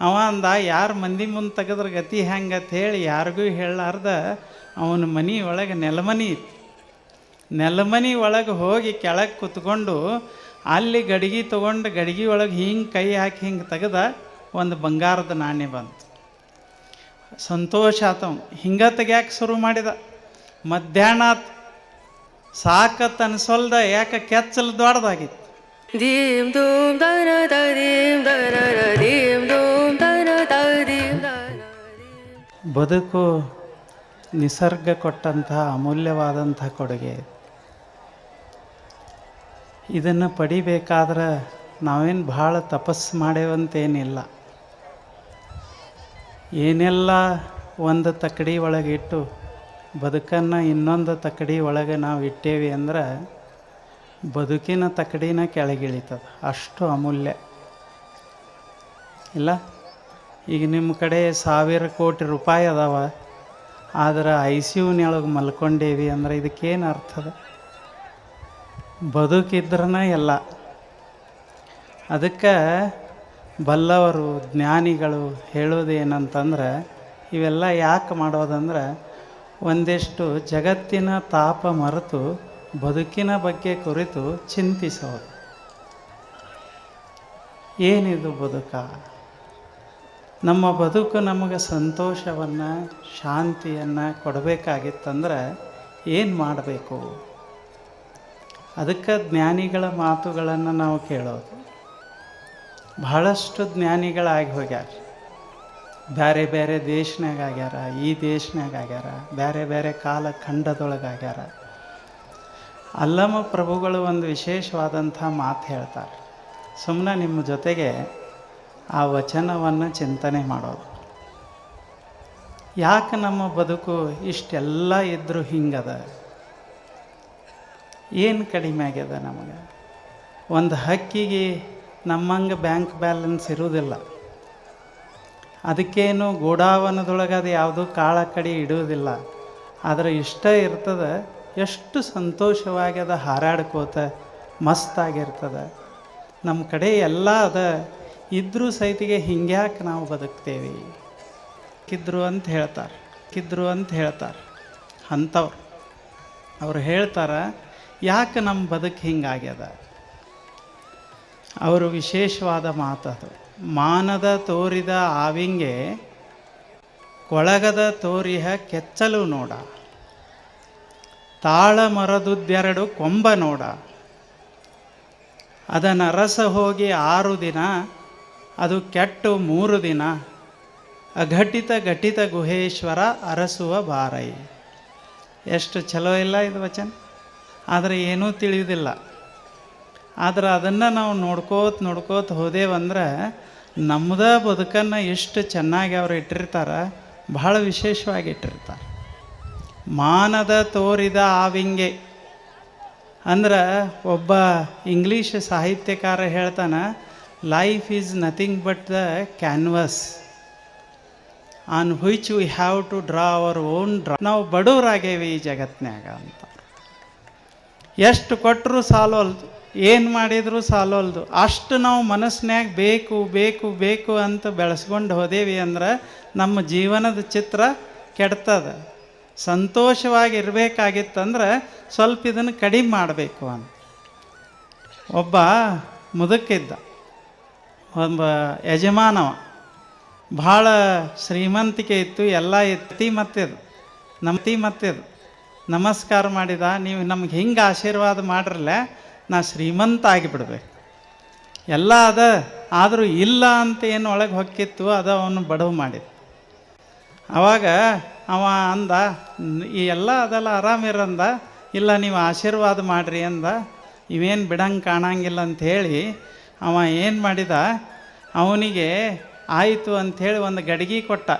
ಅವ ಅಂದ, ಯಾರು ಮಂದಿ ಮುಂದೆ ತೆಗೆದ್ರ ಗತಿ ಹೆಂಗೆ? ಹೇಳಿ ಯಾರಿಗೂ ಹೇಳಲಾರ್ದ, ಅವನ ಮನೆ ಒಳಗೆ ನೆಲಮನಿ ಇತ್ತು. ನೆಲಮನಿ ಒಳಗೆ ಹೋಗಿ ಕೆಳಗೆ ಕುತ್ಕೊಂಡು ಅಲ್ಲಿ ಗಡಿಗೆ ತೊಗೊಂಡು ಗಡಿಗೆ ಒಳಗೆ ಹಿಂಗೆ ಕೈ ಹಾಕಿ ಹಿಂಗೆ ತೆಗೆದ ಒಂದು ಬಂಗಾರದ ನಾಣ್ಯ ಬಂತು. ಸಂತೋಷ ಆತವ ಹಿಂಗೆ ತೆಗ್ಯಾಕೆ ಶುರು ಮಾಡಿದ. ಮಧ್ಯಾಹ್ನ. ಸಾಕತ್ ಅನ್ಸೊಲ್ದ, ಯಾಕೆ ಕೆಚ್ಚಲು ದೊಡ್ಡದಾಗಿತ್ತು dim dum da na da dim ಬದುಕು ನಿಸರ್ಗ ಕೊಟ್ಟಂತಹ ಅಮೂಲ್ಯವಾದಂಥ ಕೊಡುಗೆ. ಇದನ್ನು ಪಡಿಬೇಕಾದ್ರೆ ನಾವೇನು ಭಾಳ ತಪಸ್ಸು ಮಾಡೇವಂತೇನಿಲ್ಲ. ಏನೆಲ್ಲ ಒಂದು ತಕ್ಕಡಿ ಒಳಗೆ ಇಟ್ಟು ಬದುಕನ್ನು ಇನ್ನೊಂದು ತಕ್ಕಡಿ ಒಳಗೆ ನಾವು ಇಟ್ಟೇವಿ ಅಂದ್ರೆ ಬದುಕಿನ ತಕ್ಕಡಿನ ಕೆಳಗಿಳಿತದೆ. ಅಷ್ಟು ಅಮೂಲ್ಯ. ಇಲ್ಲ? ಈಗ ನಿಮ್ಮ ಕಡೆ ಸಾವಿರ ಕೋಟಿ ರೂಪಾಯಿ ಅದಾವ, ಆದ್ರೆ ಐ ಸಿ ಯುನೊಳಗೆ ಮಲ್ಕೊಂಡೇವಿ ಅಂದ್ರೆ ಇದಕ್ಕೇನು ಅರ್ಥ ಅದ? ಬದುಕಿದ್ರನ ಎಲ್ಲ. ಅದಕ್ಕೆ ಬಲ್ಲವರು, ಜ್ಞಾನಿಗಳು ಹೇಳೋದು ಏನಂತಂದ್ರೆ ಇವೆಲ್ಲ ಯಾಕೆ ಮಾಡೋದಂದ್ರೆ, ಒಂದಿಷ್ಟು ಜಗತ್ತಿನ ತಾಪ ಮರೆತು ಬದುಕಿನ ಬಗ್ಗೆ ಕುರಿತು ಚಿಂತಿಸೋದು ಏನಿದು ಬದುಕ? ನಮ್ಮ ಬದುಕು ನಮಗೆ ಸಂತೋಷವನ್ನು, ಶಾಂತಿಯನ್ನು ಕೊಡಬೇಕಾಗಿತ್ತಂದ್ರೆ ಏನು ಮಾಡಬೇಕು? ಅದಕ್ಕೆ ಜ್ಞಾನಿಗಳ ಮಾತುಗಳನ್ನು ನಾವು ಕೇಳೋದು. ಬಹಳಷ್ಟು ಜ್ಞಾನಿಗಳಾಗಿ ಹೋಗ್ಯಾರ. ಬೇರೆ ಬೇರೆ ದೇಶನಾಗ ಆಗ್ಯಾರ, ಈ ದೇಶನಾಗ ಆಗ್ಯಾರ ಬೇರೆ ಬೇರೆ ಕಾಲ ಖಂಡದೊಳಗಾಗ್ಯಾರ ಅಲ್ಲಮ ಪ್ರಭುಗಳು ಒಂದು ವಿಶೇಷವಾದಂಥ ಮಾತು ಹೇಳ್ತಾರೆ. ಸುಮ್ಮನೆ ನಿಮ್ಮ ಜೊತೆಗೆ ಆ ವಚನವನ್ನು ಚಿಂತನೆ ಮಾಡೋದು. ಯಾಕೆ ನಮ್ಮ ಬದುಕು ಇಷ್ಟೆಲ್ಲ ಇದ್ದರೂ ಹಿಂಗದ? ಏನು ಕಡಿಮೆ ಆಗ್ಯದ ನಮಗೆ? ಒಂದು ಹಕ್ಕಿಗೆ ನಮ್ಮಂಗೆ ಬ್ಯಾಂಕ್ ಬ್ಯಾಲೆನ್ಸ್ ಇರುವುದಿಲ್ಲ ಅದಕ್ಕೇನು ಗೋಡಾವನದೊಳಗೆ ಅದು ಯಾವುದೂ ಕಾಳ ಕಡಿ ಇಡುವುದಿಲ್ಲ. ಆದರೆ ಇಷ್ಟ ಇರ್ತದೆ, ಎಷ್ಟು ಸಂತೋಷವಾಗಿ ಅದು ಹಾರಾಡ್ಕೋತ ಮಸ್ತಾಗಿರ್ತದೆ ನಮ್ಮ ಕಡೆ ಎಲ್ಲ ಅದ ಇದ್ರೂ ಸಹಿತಿಗೆ ಹಿಂಗ್ಯಾಕೆ ನಾವು ಬದುಕ್ತೇವೆ? ಕಿದ್ರು ಅಂತ ಹೇಳ್ತಾರೆ, ಕಿದ್ರು ಅಂತ ಹೇಳ್ತಾರೆ ಅಂಥವ್ರು. ಅವ್ರು ಹೇಳ್ತಾರೆ, ಯಾಕೆ ನಮ್ಮ ಬದುಕು ಹಿಂಗಾಗ್ಯದ? ಅವರು ವಿಶೇಷವಾದ ಮಾತದು, ಮಾನದ ತೋರಿದ ಆವಿಂಗೆ ಕೊಳಗದ ತೋರಿಹ ಕೆಚ್ಚಲು ನೋಡ. ತಾಳ ಮರದುದ್ದೆರಡು ಕೊಂಬ ನೋಡ. ಅದನ್ನು ರಸ ಹೋಗಿ ಆರು ದಿನ ಅದು ಕೆಟ್ಟು ಮೂರು ದಿನ. ಅಘಟಿತ ಘಟಿತ ಗುಹೇಶ್ವರ ಅರಸುವ ಬಾರೈ. ಎಷ್ಟು ಚಲೋ ಇಲ್ಲ ಇದು ವಚನ? ಆದರೆ ಏನೂ ತಿಳಿಯುವುದಿಲ್ಲ. ಆದರೆ ಅದನ್ನು ನಾವು ನೋಡ್ಕೋತ ನೋಡ್ಕೋತ ಹೋದೇವಂದ್ರೆ ನಮ್ಮದ ಬದುಕನ್ನು ಎಷ್ಟು ಚೆನ್ನಾಗಿ ಅವರು ಇಟ್ಟಿರ್ತಾರೆ ಬಹಳ ವಿಶೇಷವಾಗಿ ಇಟ್ಟಿರ್ತಾರೆ. ಮಾನದ ತೋರಿದ ಆವಿಂಗೆ. ಅಂದ್ರೆ ಒಬ್ಬ ಇಂಗ್ಲೀಷ್ ಸಾಹಿತ್ಯಕಾರ ಹೇಳ್ತಾನೆ life is nothing but the canvas on which we have to draw our own draw ನಾವು ಬಡವರಾಗೇವಿ ಈ ಜಗತ್ನ್ಯಾಗ ಅಂತ. ಎಷ್ಟು ಕೊಟ್ಟರು ಸಾಲೋಲ್ದು, ಏನು ಮಾಡಿದರೂ ಸಾಲೋಲ್ದು. ಅಷ್ಟು ನಾವು ಮನಸ್ಸಿನಾಗ ಬೇಕು ಬೇಕು ಬೇಕು ಅಂತ ಬೆಳೆಸ್ಕೊಂಡು ಹೋದೇವಿ ಅಂದ್ರೆ ನಮ್ಮ ಜೀವನದ ಚಿತ್ರ ಕೆಡ್ತದ. ಸಂತೋಷವಾಗಿ ಇರಬೇಕಾಗಿತ್ತಂದ್ರೆ ಸ್ವಲ್ಪ ಇದನ್ನು ಕಡಿಮೆ ಮಾಡಬೇಕು ಅಂತ. ಒಬ್ಬ ಮುದುಕಿದ್ದ. ಒಬ್ಬ ಯಜಮಾನವ. ಭಾಳ ಶ್ರೀಮಂತಿಕೆ ಇತ್ತು, ಎಲ್ಲ ಎತ್ತಿ ನಮತಿ ನಮ್ತಿ ಅದು ನಮಸ್ಕಾರ ಮಾಡಿದ, ನೀವು ನಮ್ಗೆ ಹಿಂಗೆ ಆಶೀರ್ವಾದ ಮಾಡ್ರಲ್ಲ, ನಾ ಶ್ರೀಮಂತ ಆಗಿಬಿಡ್ಬೇಕು. ಎಲ್ಲ ಅದ, ಆದರೂ ಇಲ್ಲ ಅಂತ ಏನು ಒಳಗೆ ಹೊಕ್ಕಿತ್ತು, ಅದು ಅವನು ಬಡವು ಮಾಡಿದ. ಅವಾಗ ಅವ ಅಂದ, ಈ ಎಲ್ಲ ಅದೆಲ್ಲ ಆರಾಮಿರಂದ ಇಲ್ಲ ನೀವು ಆಶೀರ್ವಾದ ಮಾಡಿರಿ ಅಂದ. ಇವೇನು ಬಿಡಂಗೆ ಕಾಣಂಗಿಲ್ಲ ಅಂಥೇಳಿ ಅವ ಏನು ಮಾಡಿದ? ಅವನಿಗೆ ಆಯಿತು ಅಂಥೇಳಿ ಒಂದು ಗಡಿಗೆ ಕೊಟ್ಟ.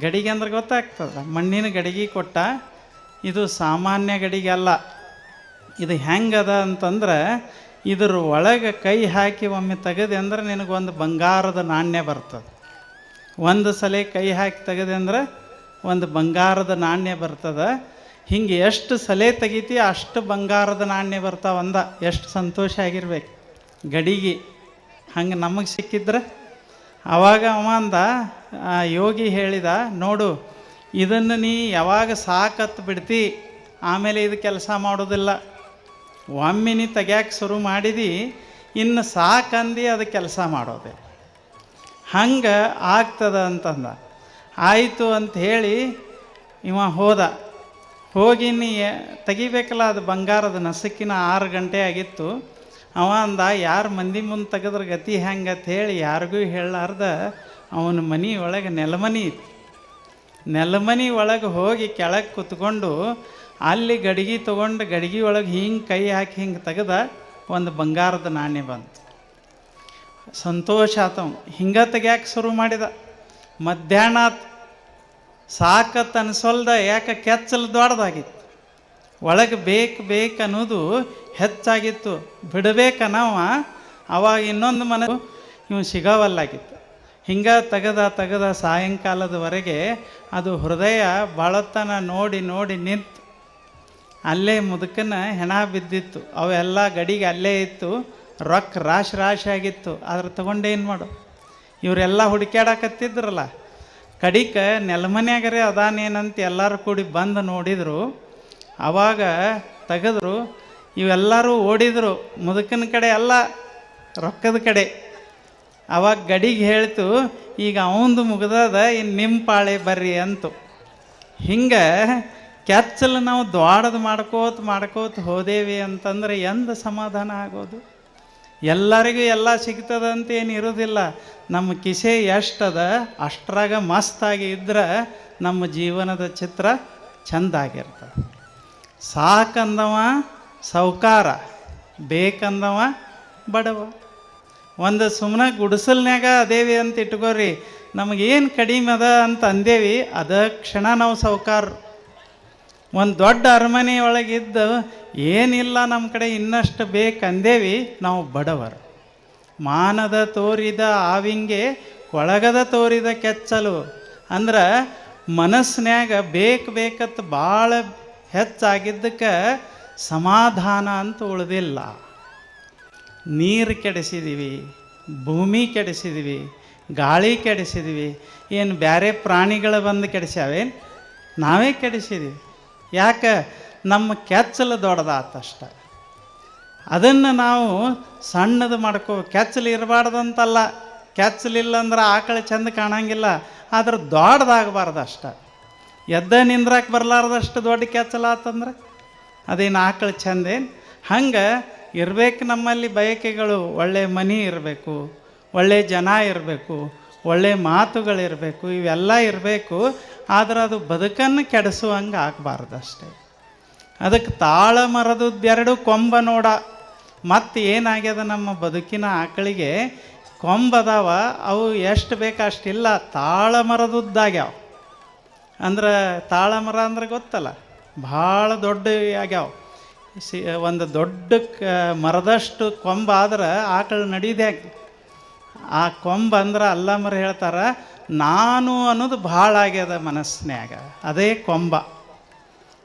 ಗಡಿಗೆ ಅಂದ್ರೆ ಗೊತ್ತಾಗ್ತದ. ಮಣ್ಣಿನ ಗಡಿಗೆ ಕೊಟ್ಟ. ಇದು ಸಾಮಾನ್ಯ ಗಡಿಗೆ ಅಲ್ಲ. ಇದು ಹೆಂಗದ ಅಂತಂದ್ರೆ ಇದ್ರ ಒಳಗೆ ಕೈ ಹಾಕಿ ಒಮ್ಮೆ ತೆಗೆದೆ ಅಂದ್ರೆ ನಿನಗೊಂದು ಬಂಗಾರದ ನಾಣ್ಯ ಬರ್ತದೆ. ಒಂದು ಸಲ ಕೈ ಹಾಕಿ ತೆಗೆದೆ ಅಂದ್ರೆ ಒಂದು ಬಂಗಾರದ ನಾಣ್ಯ ಬರ್ತದೆ. ಹಿಂಗೆ ಎಷ್ಟು ಸಲೆ ತೆಗಿತಿ ಅಷ್ಟು ಬಂಗಾರದ ನಾಣ್ಯ ಬರ್ತಾವಂದ ಎಷ್ಟು ಸಂತೋಷ ಆಗಿರ್ಬೇಕು. ಗಡಿಗೆ ಹಂಗೆ ನಮಗೆ ಸಿಕ್ಕಿದ್ರೆ ಆವಾಗ ಅವ ಅಂದ, ಆ ಯೋಗಿ ಹೇಳಿದ, ನೋಡು, ಇದನ್ನು ನೀ ಯಾವಾಗ ಸಾಕತ್ತು ಬಿಡ್ತಿ, ಆಮೇಲೆ ಇದು ಕೆಲಸ ಮಾಡೋದಿಲ್ಲ. ಒಮ್ಮೆ ನೀ ತೆಗ್ಯಾಕೆ ಶುರು ಮಾಡಿದಿ, ಇನ್ನು ಸಾಕಂದು ಅದು ಕೆಲಸ ಮಾಡೋದೆ. ಹಂಗೆ ಆಗ್ತದ ಅಂತಂದ. ಆಯಿತು ಅಂತ ಹೇಳಿ ಇವ ಹೋದ. ಹೋಗಿ ನೀ ತೆಗಿಬೇಕಲ್ಲ, ಅದು ಬಂಗಾರದ ನಸುಕಿನ ಆರು ಗಂಟೆ ಆಗಿತ್ತು. ಅವ ಅಂದ, ಯಾರು ಮಂದಿ ಮುಂದೆ ತೆಗೆದ್ರೆ ಗತಿ ಹೆಂಗೆ? ಅಂತ ಹೇಳಿ ಯಾರಿಗೂ ಹೇಳಲಾರ್ದ, ಅವನ ಮನೆ ಒಳಗೆ ನೆಲಮನಿ ಇತ್ತು. ನೆಲಮನಿ ಒಳಗೆ ಹೋಗಿ ಕೆಳಗೆ ಕುತ್ಕೊಂಡು ಅಲ್ಲಿ ಗಡಿಗೆ ತೊಗೊಂಡು ಗಡಿಗೆ ಒಳಗೆ ಹಿಂಗೆ ಕೈ ಹಾಕಿ ಹಿಂಗೆ ತೆಗೆದ ಒಂದು ಬಂಗಾರದ ನಾಣ್ಯ ಬಂತು. ಸಂತೋಷ ಆತವ್ ಹಿಂಗೆ ತೆಗ್ಯಾಕೆ ಶುರು ಮಾಡಿದ. ಮಧ್ಯಾಹ್ನ ಆತ್. ಸಾಕತ್ ಅನ್ಸೊಲ್ದ, ಯಾಕೆ ಕೆಚ್ಚಲು ದೊಡ್ಡದಾಗಿತ್ತು ಒಳಗೆ ಬೇಕು ಬೇಕನ್ನೋದು ಹೆಚ್ಚಾಗಿತ್ತು. ಬಿಡಬೇಕನ್ನವ ಅವಾಗ ಇನ್ನೊಂದು ಮನೆ ಇವು ಸಿಗವಲ್ಲಾಗಿತ್ತು. ಹಿಂಗೆ ತೆಗೆದ ತೆಗೆದ ಸಾಯಂಕಾಲದವರೆಗೆ ಅದು ಹೃದಯ ಬಳತನ ನೋಡಿ ನೋಡಿ ನಿಂತು. ಅಲ್ಲೇ ಮುದುಕನ ಹೆಣ ಬಿದ್ದಿತ್ತು. ಅವೆಲ್ಲ ಗಡಿಗೆ ಅಲ್ಲೇ ಇತ್ತು. ರೊಕ್ಕ ರಾಶಿ ರಾಶಿ ಆಗಿತ್ತು. ಅದ್ರ ತಗೊಂಡೇನು ಮಾಡು? ಇವರೆಲ್ಲ ಹುಡುಕ್ಯಾಡಕತ್ತಿದ್ರಲ್ಲ. ಕಡಿಕ ನೆಲಮನ್ಯಾಗರೆ ಅದಾನೇನಂತ ಎಲ್ಲರೂ ಕೂಡಿ ಬಂದು ನೋಡಿದರು. ಆವಾಗ ತೆಗೆದ್ರು, ಇವೆಲ್ಲರೂ ಓಡಿದರು, ಮುದುಕನ ಕಡೆ ಅಲ್ಲ, ರೊಕ್ಕದ ಕಡೆ. ಆವಾಗ ಗಡಿಗೆ ಹೇಳ್ತು, ಈಗ ಅವಂದು ಮುಗ್ದದ ಇನ್ನು ನಿಮ್ಮ ಪಾಳೆ ಬರ್ರಿ ಅಂತು. ಹಿಂಗೆ ಕೆಚ್ಚಲು ನಾವು ದ್ವಾಡದು ಮಾಡ್ಕೋತ ಮಾಡ್ಕೋತ ಹೋದೇವಿ ಅಂತಂದ್ರೆ ಎಂದ ಸಮಾಧಾನ ಆಗೋದು? ಎಲ್ಲರಿಗೂ ಎಲ್ಲ ಸಿಗ್ತದ ಅಂತ ಏನು ಇರೋದಿಲ್ಲ. ನಮ್ಮ ಕಿಸೆ ಎಷ್ಟದ, ಅಷ್ಟರಾಗ ಮಸ್ತಾಗಿ ಇದ್ರೆ ನಮ್ಮ ಜೀವನದ ಚಿತ್ರ ಚೆಂದಾಗಿರ್ತದೆ ಸಾಕಂದವ ಸೌಕಾರ, ಬೇಕಂದವ ಬಡವ. ಒಂದು ಸುಮ್ಮನೆ ಗುಡಿಸಲ್ನ್ಯಾಗ ಅದೇವಿ ಅಂತ ಇಟ್ಕೋರಿ ನಮಗೇನು ಕಡಿಮೆ ಅದ ಅಂತ ಅಂದೇವಿ, ಅದ ಕ್ಷಣ ನಾವು ಸೌಕಾರ. ಒಂದು ದೊಡ್ಡ ಅರಮನೆ ಒಳಗಿದ್ದು ಏನಿಲ್ಲ ನಮ್ಮ ಕಡೆ ಇನ್ನಷ್ಟು ಬೇಕಂದೇವಿ ನಾವು ಬಡವರು. ಮಾನದ ತೋರಿದ ಆವಿಂಗೆ ಒಳಗದ ತೋರಿದ ಕೆಚ್ಚಲು. ಅಂದ್ರೆ ಮನಸ್ಸಿನ್ಯಾಗ ಬೇಕು ಬೇಕತ್ತು ಭಾಳ ಹೆಚ್ಚಾಗಿದ್ದಕ್ಕೆ ಸಮಾಧಾನ ಅಂತ ಉಳಿದಿಲ್ಲ. ನೀರು ಕೆಡಿಸಿದೀವಿ, ಭೂಮಿ ಕೆಡಿಸಿದೀವಿ, ಗಾಳಿ ಕೆಡಿಸಿದೀವಿ, ಏನು ಬೇರೆ ಪ್ರಾಣಿಗಳು ಬಂದು ಕೆಡಿಸ್ಯಾವೇನು? ನಾವೇ ಕೆಡಿಸಿದೀವಿ. ಯಾಕೆ? ನಮ್ಮ ಕೆಚ್ಚಲು ದೊಡ್ಡದಾತಷ್ಟ. ಅದನ್ನು ನಾವು ಸಣ್ಣದು ಮಾಡ್ಕೋ, ಕೆಚ್ಚಲು ಇರಬಾರ್ದಂತಲ್ಲ. ಕೆಚ್ಚಲಿಲ್ಲ ಅಂದ್ರೆ ಆಕಳ ಚೆಂದ ಕಾಣಂಗಿಲ್ಲ, ಆದ್ರೆ ದೊಡ್ಡದಾಗಬಾರ್ದು ಅಷ್ಟ ಎದ್ದ ನಿಂದ್ರಾಕ್ ಬರಲಾರ್ದಷ್ಟು ದೊಡ್ಡ ಕೆಚ್ಚಲಾತಂದ್ರೆ ಅದೇನು ಆಕಳ ಚಂದೇನು ಹಂಗೆ ಇರಬೇಕು ನಮ್ಮಲ್ಲಿ ಬಯಕೆಗಳು ಒಳ್ಳೆಯ ಮನೆ ಇರಬೇಕು, ಒಳ್ಳೆ ಜನ ಇರಬೇಕು, ಒಳ್ಳೆ ಮಾತುಗಳಿರಬೇಕು ಇವೆಲ್ಲ ಇರಬೇಕು, ಆದರೆ ಅದು ಬದುಕನ್ನು ಕೆಡಿಸುವಂಗೆ ಆಗಬಾರ್ದು ಅಷ್ಟೇ. ಅದಕ್ಕೆ ತಾಳ ಮರದದ್ದೆರಡು ಕೊಂಬ ನೋಡ. ಮತ್ತು ಏನಾಗ್ಯದ ನಮ್ಮ ಬದುಕಿನ ಆಕಳಿಗೆ? ಕೊಂಬದಾವ ಅವು ಎಷ್ಟು ಬೇಕಷ್ಟಿಲ್ಲ ತಾಳ ಮರದದ್ದಾಗ್ಯಾವ. ಅಂದ್ರೆ ತಾಳ ಮರ ಅಂದ್ರೆ ಗೊತ್ತಲ್ಲ. ಭಾಳ ದೊಡ್ಡ ಆಗ್ಯಾವ. ಸಿ, ಒಂದು ದೊಡ್ಡ ಕ, ಮರದಷ್ಟು ಕೊಂಬ ಆದ್ರೆ ಆಕಳು ನಡೀದೆ ಆ ಕೊಂಬ ಅಂದ್ರೆ ಅಲ್ಲಮರ ಹೇಳ್ತಾರೆ, ನಾನು ಅನ್ನೋದು ಭಾಳ ಆಗ್ಯದ ಮನಸ್ಸಿನ್ಯಾಗ ಅದೇ ಕೊಂಬ.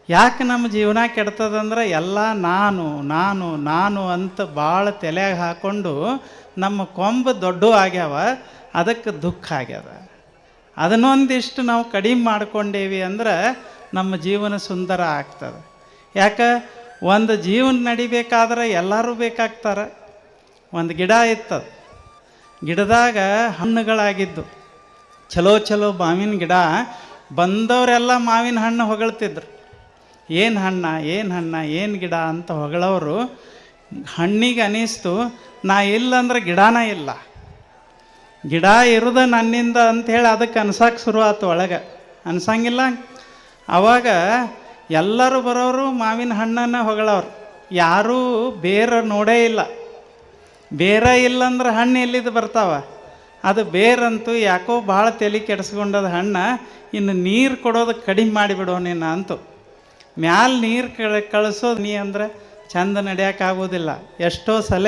ಯಾಕೆ ನಮ್ಮ ಜೀವನ ಕೆಡ್ತದಂದ್ರೆ ಎಲ್ಲ ನಾನು ನಾನು ನಾನು ಅಂತ ಭಾಳ ತಲೆಯಾಗ ಹಾಕ್ಕೊಂಡು ನಮ್ಮ ಕೊಂಬ ದೊಡ್ಡ ಆಗ್ಯಾವ, ಅದಕ್ಕೆ ದುಃಖ ಆಗ್ಯದ. ಅದನ್ನೊಂದಿಷ್ಟು ನಾವು ಕಡಿಮೆ ಮಾಡ್ಕೊಂಡೇವಿ ಅಂದ್ರೆ ನಮ್ಮ ಜೀವನ ಸುಂದರ ಆಗ್ತದೆ. ಯಾಕೆ? ಒಂದು ಜೀವನ ನಡಿಬೇಕಾದ್ರೆ ಎಲ್ಲರೂ ಬೇಕಾಗ್ತಾರೆ. ಒಂದು ಗಿಡ ಇತ್ತದು. ಗಿಡದಾಗ ಹಣ್ಣುಗಳಾಗಿದ್ದು. ಚಲೋ ಚಲೋ ಮಾವಿನ ಗಿಡ ಬಂದವರೆಲ್ಲ ಮಾವಿನ ಹಣ್ಣು ಹೊಗಳ್ತಿದ್ರು. ಏನು ಹಣ್ಣ ಏನು ಹಣ್ಣ, ಏನು ಗಿಡ ಅಂತ ಹೊಗಳವರು ಹಣ್ಣಿಗೆ ಅನಿಸ್ತು, ನಾ ಇಲ್ಲಂದ್ರೆ ಗಿಡನ ಇಲ್ಲ. ಗಿಡ ಇರೋದು ನನ್ನಿಂದ ಅಂಥೇಳಿ ಅದಕ್ಕೆ ಅನ್ಸಕ್ಕೆ ಶುರು ಆಯ್ತು ಒಳಗೆ. ಅನ್ಸಂಗಿಲ್ಲ. ಅವಾಗ ಎಲ್ಲರೂ ಬರೋರು ಮಾವಿನ ಹಣ್ಣನ್ನು ಹೊಗಳವ್ರು. ಯಾರೂ ಬೇರೆ ನೋಡೇ ಇಲ್ಲ. ಬೇರೆ ಇಲ್ಲಂದ್ರೆ ಹಣ್ಣು ಎಲ್ಲಿದ್ದು ಬರ್ತಾವ? ಅದು ಬೇರಂತೂ ಯಾಕೋ ಭಾಳ ತಲೆ ಕೆಡಿಸ್ಕೊಂಡದ ಹಣ್ಣು ಇನ್ನು ನೀರು ಕೊಡೋದು ಕಡಿಮೆ ಮಾಡಿಬಿಡೋ ನಿನ್ನ ಅಂತು. ಮ್ಯಾಲ ನೀರು ಕಳ, ಕಳಿಸೋದು ನೀ ಅಂದ್ರೆ ಚಂದ ನಡೆಯೋಕ್ಕಾಗೋದಿಲ್ಲ ಎಷ್ಟೋ ಸಲ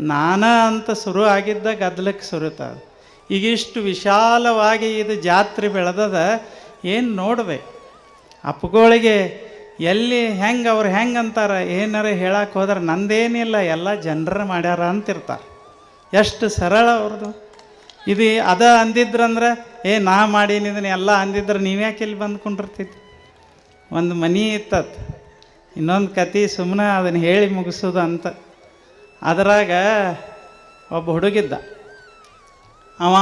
ನಾನ ಅಂತ ಶುರು ಆಗಿದ್ದ ಗದ್ದಲಕ್ಕೆ ಸುರುತ ಈಗಿಷ್ಟು ವಿಶಾಲವಾಗಿ ಇದು ಜಾತ್ರೆ ಬೆಳೆದದ, ಏನು ನೋಡಿದೆ ಅಪ್ಪುಗಳಿಗೆ ಎಲ್ಲಿ ಹೆಂಗೆ ಅವ್ರು ಹೆಂಗೆ ಅಂತಾರೆ, ಏನಾರ ಹೇಳಕ್ಕೆ ಹೋದ್ರೆ ನಂದೇನಿಲ್ಲ, ಎಲ್ಲ ಜನರ ಮಾಡ್ಯಾರ ಅಂತಿರ್ತಾರೆ. ಎಷ್ಟು ಸರಳ ಅವ್ರದ್ದು ಇದು ಅದ ಅಂದಿದ್ರಂದ್ರೆ, ಏ ನಾ ಮಾಡೀನಿ ಇದನ್ನ ಎಲ್ಲ ಅಂದಿದ್ರೆ ನೀವ್ಯಾಕೆ ಇಲ್ಲಿ ಬಂದು ಕುಂಡಿರ್ತೈತಿ ಒಂದು ಮನಿ ಇತ್ತತ್. ಇನ್ನೊಂದು ಕತೆ ಸುಮ್ಮನೆ ಅದನ್ನು ಹೇಳಿ ಮುಗಿಸೋದು ಅಂತ. ಅದರಾಗ ಒಬ್ಬ ಹುಡುಗಿದ್ದ. ಅವ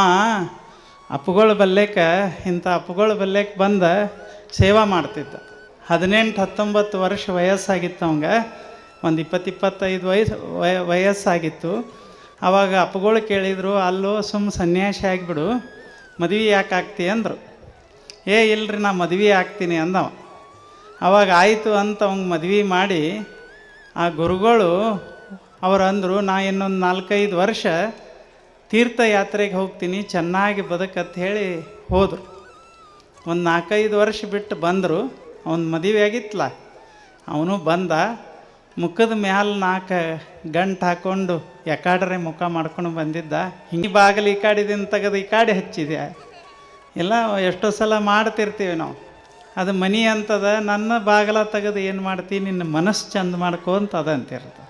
ಅಪ್ಪುಗಳ ಬಲ್ಲೇಕ, ಇಂಥ ಅಪ್ಪುಗಳ ಬಲ್ಲೇಕ ಬಂದು ಸೇವಾ ಮಾಡ್ತಿದ್ದ. ಹದಿನೆಂಟು, ಹತ್ತೊಂಬತ್ತು ವರ್ಷ ವಯಸ್ಸಾಗಿತ್ತು ಅವಂಗೆ. ಒಂದು ಇಪ್ಪತ್ತು, ಇಪ್ಪತ್ತೈದು ವಯಸ್ಸು ವಯ, ವಯಸ್ಸಾಗಿತ್ತು. ಅವಾಗ ಅಪ್ಪುಗಳು ಕೇಳಿದರು, ಅಲ್ಲೋ, ಸುಮ್ ಸನ್ಯಾಸಿ ಆಗಿಬಿಡು, ಮದುವೆ ಯಾಕೆ ಆಗ್ತಿ? ಅಂದರು. ಏ, ಇಲ್ರಿ, ನಾ ಮದುವೆ ಆಗ್ತೀನಿ, ಅಂದವ. ಅವಾಗ ಆಯಿತು ಅಂತ ಅವಂಗೆ ಮದುವೆ ಮಾಡಿ, ಆ ಗುರುಗಳು ಅವ್ರು ಅಂದರು, ನಾ ಇನ್ನೊಂದು ನಾಲ್ಕೈದು ವರ್ಷ ತೀರ್ಥಯಾತ್ರೆಗೆ ಹೋಗ್ತೀನಿ, ಚೆನ್ನಾಗಿ ಬದುಕಂತ ಹೇಳಿ ಹೋದರು. ಒಂದು ನಾಲ್ಕೈದು ವರ್ಷ ಬಿಟ್ಟು ಬಂದರು, ಅವನ ಮದುವೆ ಆಗಿತ್ತಲ್ಲ ಅವನು ಬಂದ, ಮುಖದ ಮ್ಯಾಲ ನಾಲ್ಕು ಗಂಟು ಹಾಕ್ಕೊಂಡು ಎಕಾಡ್ರೆ ಮುಖ ಮಾಡ್ಕೊಂಡು ಬಂದಿದ್ದ. ಹಿಂಗೆ ಬಾಗಿಲು ಈ ಕಾಡಿದಿಂದ ತೆಗೆದು ಈ ಕಾಡಿ ಹಚ್ಚಿದೆ ಎಲ್ಲ ಎಷ್ಟೋ ಸಲ ಮಾಡ್ತಿರ್ತೀವಿ ನಾವು. ಅದು ಮನಿ ಅಂತದ, ನನ್ನ ಬಾಗಿಲ ತೆಗೆದು ಏನು ಮಾಡ್ತೀನಿ ನಿನ್ನ ಮನಸ್ಸು ಚಂದ ಮಾಡ್ಕೊ ಅಂತ ಅದ ಅಂತಿರ್ತದೆ